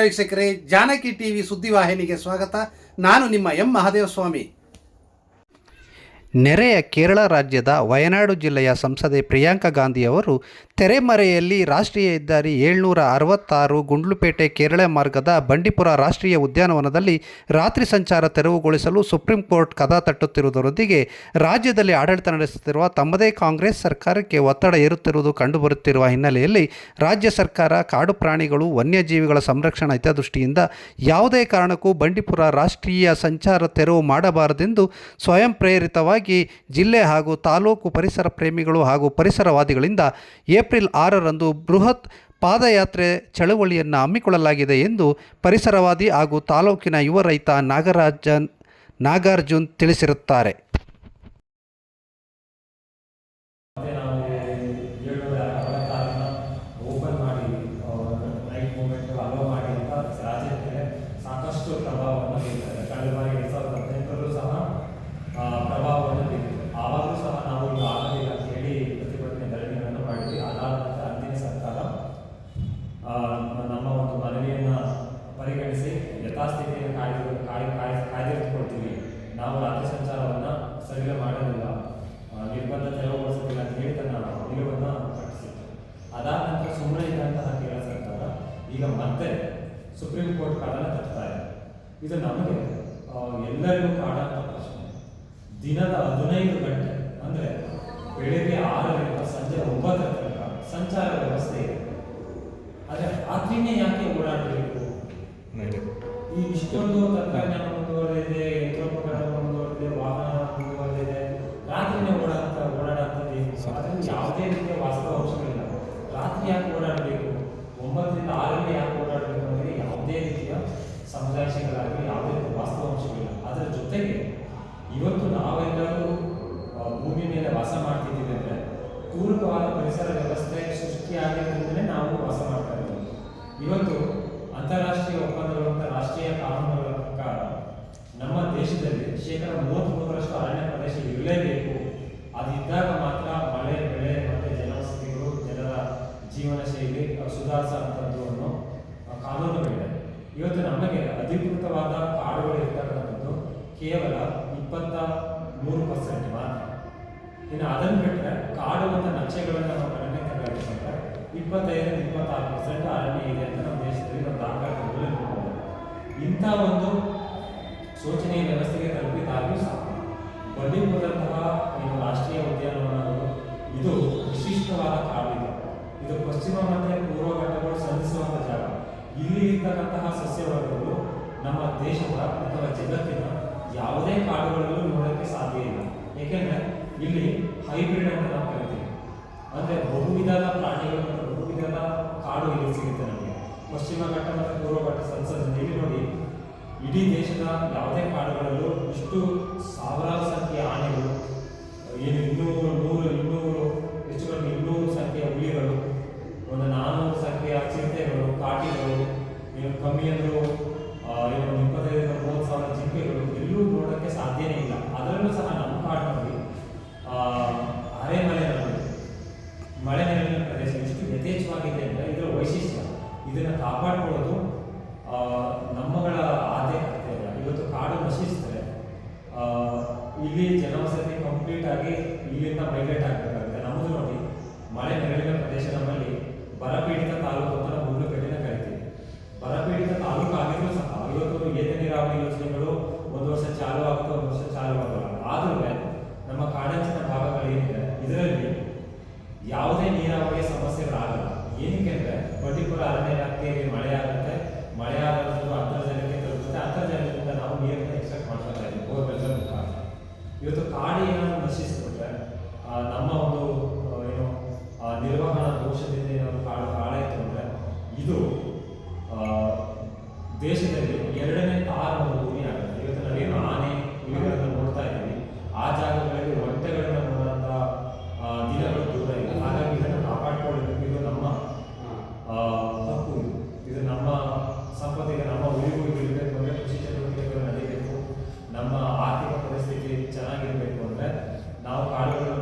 ವೀಕ್ಷಕರೇ, ಜಾನಕಿ ಟಿವಿ ಸುದ್ದಿವಾಹಿನಿಗೆ ಸ್ವಾಗತ. ನಾನು ನಿಮ್ಮ ಎಂ. ಮಹಾದೇವಸ್ವಾಮಿ. ನೆರೆಯ ಕೇರಳ ರಾಜ್ಯದ ವಯನಾಡು ಜಿಲ್ಲೆಯ ಸಂಸದೆ ಪ್ರಿಯಾಂಕಾ ಗಾಂಧಿ ಅವರು ತೆರೆಮರೆಯಲ್ಲಿ ರಾಷ್ಟ್ರೀಯ ಹೆದ್ದಾರಿ ಏಳ್ನೂರ ಅರವತ್ತಾರು ಗುಂಡ್ಲುಪೇಟೆ ಕೇರಳ ಮಾರ್ಗದ ಬಂಡೀಪುರ ರಾಷ್ಟ್ರೀಯ ಉದ್ಯಾನವನದಲ್ಲಿ ರಾತ್ರಿ ಸಂಚಾರ ತೆರವುಗೊಳಿಸಲು ಸುಪ್ರೀಂ ಕೋರ್ಟ್ ಕದ ತಟ್ಟುತ್ತಿರುವುದರೊಂದಿಗೆ ರಾಜ್ಯದಲ್ಲಿ ಆಡಳಿತ ನಡೆಸುತ್ತಿರುವ ತಮ್ಮದೇ ಕಾಂಗ್ರೆಸ್ ಸರ್ಕಾರಕ್ಕೆ ಒತ್ತಡ ಏರುತ್ತಿರುವುದು ಕಂಡುಬರುತ್ತಿರುವ ಹಿನ್ನೆಲೆಯಲ್ಲಿ ರಾಜ್ಯ ಸರ್ಕಾರ ಕಾಡು ಪ್ರಾಣಿಗಳು, ವನ್ಯಜೀವಿಗಳ ಸಂರಕ್ಷಣಾ ಹಿತದೃಷ್ಟಿಯಿಂದ ಯಾವುದೇ ಕಾರಣಕ್ಕೂ ಬಂಡೀಪುರ ರಾಷ್ಟ್ರೀಯ ಸಂಚಾರ ತೆರವು ಮಾಡಬಾರದೆಂದು ಸ್ವಯಂ ಪ್ರೇರಿತವಾಗಿ ಜಿಲ್ಲೆ ಹಾಗೂ ತಾಲೂಕು ಪರಿಸರ ಪ್ರೇಮಿಗಳು ಹಾಗೂ ಪರಿಸರವಾದಿಗಳಿಂದ ಏಪ್ರಿಲ್ ಆರರಂದು ಬೃಹತ್ ಪಾದಯಾತ್ರೆ ಚಳವಳಿಯನ್ನು ಹಮ್ಮಿಕೊಳ್ಳಲಾಗಿದೆ ಎಂದು ಪರಿಸರವಾದಿ ಹಾಗೂ ತಾಲೂಕಿನ ಯುವ ರೈತ ನಾಗರಾಜನ್, ನಾಗಾರ್ಜುನ್ ತಿಳಿಸಿರುತ್ತಾರೆ. ಸಾಕಷ್ಟು ಪ್ರಭಾವವನ್ನು ಏಳ್ನೂರ ನಾವು ರಾತ್ರಿ ಸಂಚಾರವನ್ನು ಸಡಿಲ ಮಾಡೋದಿಲ್ಲ ನಿರ್ಬಂಧ ತೆರವುಗೊಳಿಸೋದಿಲ್ಲ ಅಂತ ಹೇಳಿ ತನ್ನ ನಿಲುವನ್ನು ಪ್ರಕಟಿಸಿತ್ತು ಅದಾದ ನಂತರ ಸುಮ್ಮನೆ ಇದ್ದಂತಹ ಕೇರಳ ಸರ್ಕಾರ ಈಗ ಮತ್ತೆ ಸುಪ್ರೀಂ ಕೋರ್ಟ್ ಕಾಡನ್ನು ತರ್ತಾ ಇದೆ. ಇದು ನಮಗೆ ಎಲ್ಲರಿಗೂ ಕಾಡಂತ ಪ್ರಶ್ನೆ. ದಿನದ ಹದಿನೈದು ಗಂಟೆ ಅಂದ್ರೆ ಬೆಳಿಗ್ಗೆ ಆರರಿಂದ ಸಂಜೆ ಒಂಬತ್ತರ ತನಕ ಸಂಚಾರ ವ್ಯವಸ್ಥೆ ಇದೆ. ಆದರೆ ರಾತ್ರಿನೇ ಯಾಕೆ ಓಡಾಡಬೇಕು? ಈ ಇಷ್ಟೊಂದು ತಂತ್ರಜ್ಞಾನ ವಾಸ ಮಾಡ್ತಿದ್ದೀವಿ ಅಂದರೆ ಪೂರಕವಾದ ಪರಿಸರ ವ್ಯವಸ್ಥೆ ಸೃಷ್ಟಿಯಾಗಿರೋದ್ರಿಂದಲೇ ನಾವು ವಾಸ ಮಾಡ್ತಾ ಇದ್ದೀವಿ. ಇವತ್ತು ಅಂತಾರಾಷ್ಟ್ರೀಯ ಒಪ್ಪಂದಗಳು ಮತ್ತು ರಾಷ್ಟ್ರೀಯ ಕಾನೂನುಗಳ ಪ್ರಕಾರ ನಮ್ಮ ದೇಶದಲ್ಲಿ ಶೇಕಡ ಮೂವತ್ತ್ಮೂರರಷ್ಟು ಅರಣ್ಯ ಪ್ರದೇಶ ಇರಲೇಬೇಕು ಅದಿದ್ದಾಗ ಮಾತ್ರ ಮಳೆ, ಬೆಳೆ ಮತ್ತು ಜನವಸತಿಗಳು, ಜನರ ಜೀವನ ಶೈಲಿ ಸುಧಾರಿಸುವಂಥದ್ದು ಕಾನೂನುಗಳಿದೆ ಇವತ್ತು ನಮಗೆ ಅಧಿಕೃತವಾದ ಕಾಡುಗಳು ಇರ್ತಕ್ಕಂಥದ್ದು ಕೇವಲ ಇಪ್ಪತ್ತ ಮೂರು ಪರ್ಸೆಂಟ್ ಮಾತ್ರ. ಇನ್ನು ಅದನ್ನು ಬಿಟ್ಟರೆ ಕಾಡು ಮತ್ತು ನಕ್ಷೆಗಳನ್ನು ನಾವು ಕಡಿಮೆ ತೆಗೆದುಕೊಂಡ್ರೆ ಇಪ್ಪತ್ತೈದರಿಂದ ಇಪ್ಪತ್ತಾರು ಪರ್ಸೆಂಟ್ ಅರಣ್ಯ ಇದೆ ಅಂತ ನಮ್ಮ ದೇಶದಲ್ಲಿ ನಾವು ದಾಖಲಾತಿಗಳು ನೋಡಬಹುದು ಇಂಥ ಒಂದು ಸೂಚನೆಯ ವ್ಯವಸ್ಥೆಗೆ ತಲುಪಿದಾಗಲೂ ಸಹ ಬಂಡೀಪುರದಂತಹ ಏನು ರಾಷ್ಟ್ರೀಯ ಉದ್ಯಾನವನಗಳು ಇದು ವಿಶಿಷ್ಟವಾದ ಕಾಡಿದೆ. ಇದು ಪಶ್ಚಿಮ ಮತ್ತು ಪೂರ್ವ ಘಟ್ಟಗಳು ಸಂಧಿಸುವಂಥ ಜಾಗ. ಇಲ್ಲಿ ಇರ್ತಕ್ಕಂತಹ ಸಸ್ಯವರ್ಗಗಳು ನಮ್ಮ ದೇಶದ ಅಥವಾ ಜಗತ್ತಿನ ಯಾವುದೇ ಕಾಡುಗಳಲ್ಲೂ ಇಲ್ಲಿ ಹೈಬ್ರಿಡ್ ಅಂತ ನಾವು ಕರಿತೀವಿ. ಅಂದರೆ ಬಹುವಿಧದ ಪ್ರಾಣಿಗಳು ಮತ್ತು ಬಹುವಿಧದ ಕಾಡು ಇಲ್ಲಿ ಸಿಗುತ್ತೆ ನಮಗೆ. ಪಶ್ಚಿಮ ಘಟ್ಟ ಮತ್ತು ಪೂರ್ವ ಘಟ್ಟ ಸಂಸದ ಇಲ್ಲಿ ನೋಡಿ, ಇಡೀ ದೇಶದ ಯಾವುದೇ ಕಾಡುಗಳಲ್ಲೂ ಇಷ್ಟು ಸಾವಿರಾರು ಸಂಖ್ಯೆಯ ಆನೆಗಳು ಏನು ಇನ್ನೂರು, ನೂರು, ಇನ್ನೂರು ಇದನ್ನು ಕಾಪಾಡ್ಕೊಳ್ಳೋದು ನಮ್ಮಗಳ ಆದ್ಯ ಕರ್ತವ್ಯ. ಇವತ್ತು ಕಾಡು ನಶಿಸಿದ್ರೆ ಇಲ್ಲಿ ಜನವಸತಿ ಕಂಪ್ಲೀಟ್ ಆಗಿ ಇಲ್ಲಿಂದ ಮೈಗ್ರೇಟ್ ಆಗಬೇಕಾಗುತ್ತೆ. ನಮ್ಮದು ನೋಡಿ, ಮಳೆ ನೆರಳಿನ ಪ್ರದೇಶ ನಮ್ಮಲ್ಲಿ ಬರಪೀಡಿತ ತಾಲೂಕು ಅಂತ ನಾವು ಗುಂಡ್ಲುಪೇಟೆನ ಕರಿತೀವಿ. ಬರಪೀಡಿತ ತಾಲೂಕು ಆಗಿದ್ರು ಸಹ ಇವತ್ತು ಏತ ನೀರಾವರಿ ಯೋಜನೆಗಳು ಒಂದು ವರ್ಷ ಚಾಲು ಆಗುತ್ತೆ, ಒಂದು ವರ್ಷ ಚಾಲು ಆಗಲ್ಲ. ಆದ್ರೂ ನಮ್ಮ ಕಾಡಂಚಿನ ಭಾಗಗಳೇನಿದೆ, ಇದರಲ್ಲಿ ಯಾವುದೇ ನೀರಾವರಿ ಸಮಸ್ಯೆಗಳಾಗಲ್ಲ. ಏನಕ್ಕೆ ಅಂದ್ರೆ ಬಂಡೀಪುರ ಅರಣ್ಯ ವ್ಯಾಪ್ತಿಯಲ್ಲಿ ಮಳೆ ಆಗುತ್ತೆ ಮಳೆ ಆಗೋದು ಅಂತರ್ಜಲಕ್ಕೆ ತಲುಪುತ್ತೆ. ಅಂತರ್ಜಲದಿಂದ ನಾವು ನೀರನ್ನು ಎಕ್ಸ್ಟ್ರಾಕ್ಟ್ ಮಾಡ್ಕೊತಾ ಇದ್ದೀವಿ. ಬೋರ್ವೆಲ್ಗಳ ಮುಖಾಂತರ. ಇವತ್ತು ಕಾಡಿ ಏನಾದ್ರು ನಶಿಸ್ಬಿಟ್ರೆ ನಮ್ಮ ಒಂದು ಏನು ನಿರ್ವಹಣಾ ದೋಷದಿಂದ ಏನಾದ್ರು ಕಾಡು ಹಾಳಾಯಿತು ಅಂದರೆ ಇದು ದೇಶದಲ್ಲಿ ಎರಡನೇ ಆಹಾರ ಒಂದು ಭೂಮಿ ಆಗುತ್ತೆ. ಇವತ್ತು ನಾವೇನು ಆನೆ ಚೆನ್ನಾಗಿರಬೇಕು ಅಂದರೆ ನಾವು ಕಾಡುಗಳನ್ನು